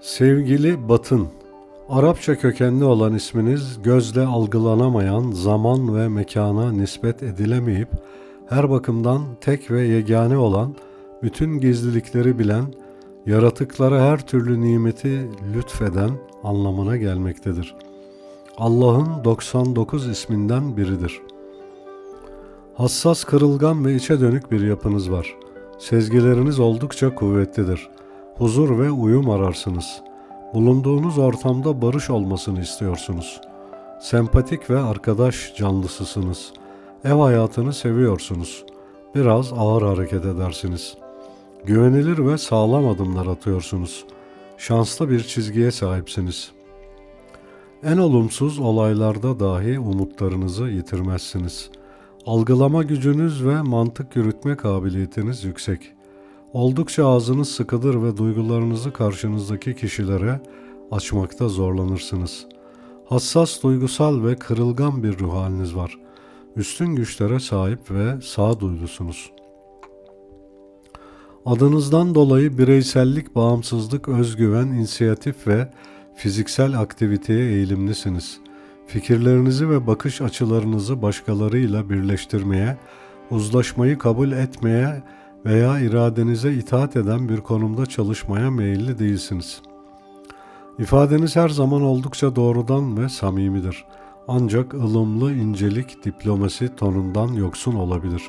Sevgili Batın, Arapça kökenli olan isminiz gözle algılanamayan zaman ve mekana nispet edilemeyip her bakımdan tek ve yegane olan, bütün gizlilikleri bilen, yaratıklara her türlü nimeti lütfeden anlamına gelmektedir. Allah'ın 99 isminden biridir. Hassas, kırılgan ve içe dönük bir yapınız var. Sezgileriniz oldukça kuvvetlidir. Huzur ve uyum ararsınız. Bulunduğunuz ortamda barış olmasını istiyorsunuz. Sempatik ve arkadaş canlısısınız. Ev hayatını seviyorsunuz. Biraz ağır hareket edersiniz. Güvenilir ve sağlam adımlar atıyorsunuz. Şanslı bir çizgiye sahipsiniz. En olumsuz olaylarda dahi umutlarınızı yitirmezsiniz. Algılama gücünüz ve mantık yürütme kabiliyetiniz yüksek. Oldukça ağzınız sıkıdır ve duygularınızı karşınızdaki kişilere açmakta zorlanırsınız. Hassas, duygusal ve kırılgan bir ruh haliniz var. Üstün güçlere sahip ve sağduyulusunuz. Adınızdan dolayı bireysellik, bağımsızlık, özgüven, inisiyatif ve fiziksel aktiviteye eğilimlisiniz. Fikirlerinizi ve bakış açılarınızı başkalarıyla birleştirmeye, uzlaşmayı kabul etmeye veya iradenize itaat eden bir konumda çalışmaya meyilli değilsiniz. İfadeniz her zaman oldukça doğrudan ve samimidir. Ancak ılımlı incelik diplomasi tonundan yoksun olabilir.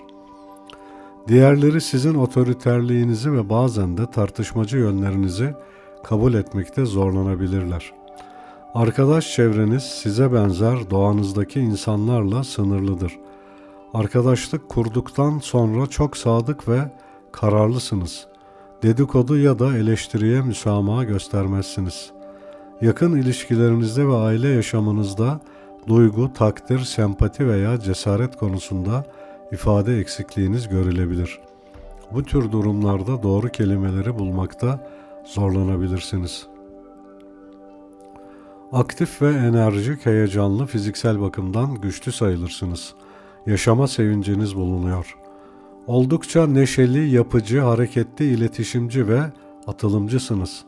Diğerleri sizin otoriterliğinizi ve bazen de tartışmacı yönlerinizi kabul etmekte zorlanabilirler. Arkadaş çevreniz size benzer doğanızdaki insanlarla sınırlıdır. Arkadaşlık kurduktan sonra çok sadık ve kararlısınız. Dedikodu ya da eleştiriye müsamaha göstermezsiniz. Yakın ilişkilerinizde ve aile yaşamınızda duygu, takdir, sempati veya cesaret konusunda ifade eksikliğiniz görülebilir. Bu tür durumlarda doğru kelimeleri bulmakta zorlanabilirsiniz. Aktif ve enerjik, heyecanlı, fiziksel bakımdan güçlü sayılırsınız. Yaşama sevinciniz bulunuyor. Oldukça neşeli, yapıcı, hareketli, iletişimci ve atılımcısınız.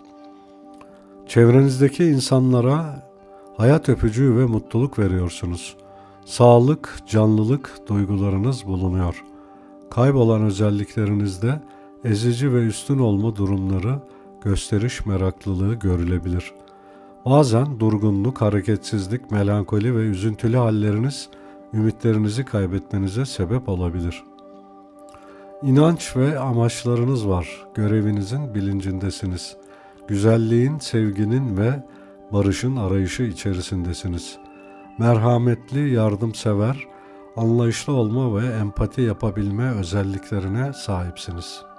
Çevrenizdeki insanlara hayat öpücüğü ve mutluluk veriyorsunuz. Sağlık, canlılık duygularınız bulunuyor. Kaybolan özelliklerinizde ezici ve üstün olma durumları, gösteriş meraklılığı görülebilir. Bazen durgunluk, hareketsizlik, melankoli ve üzüntülü halleriniz ümitlerinizi kaybetmenize sebep olabilir. İnanç ve amaçlarınız var. Görevinizin bilincindesiniz. Güzelliğin, sevginin ve barışın arayışı içerisindesiniz. Merhametli, yardımsever, anlayışlı olma ve empati yapabilme özelliklerine sahipsiniz.''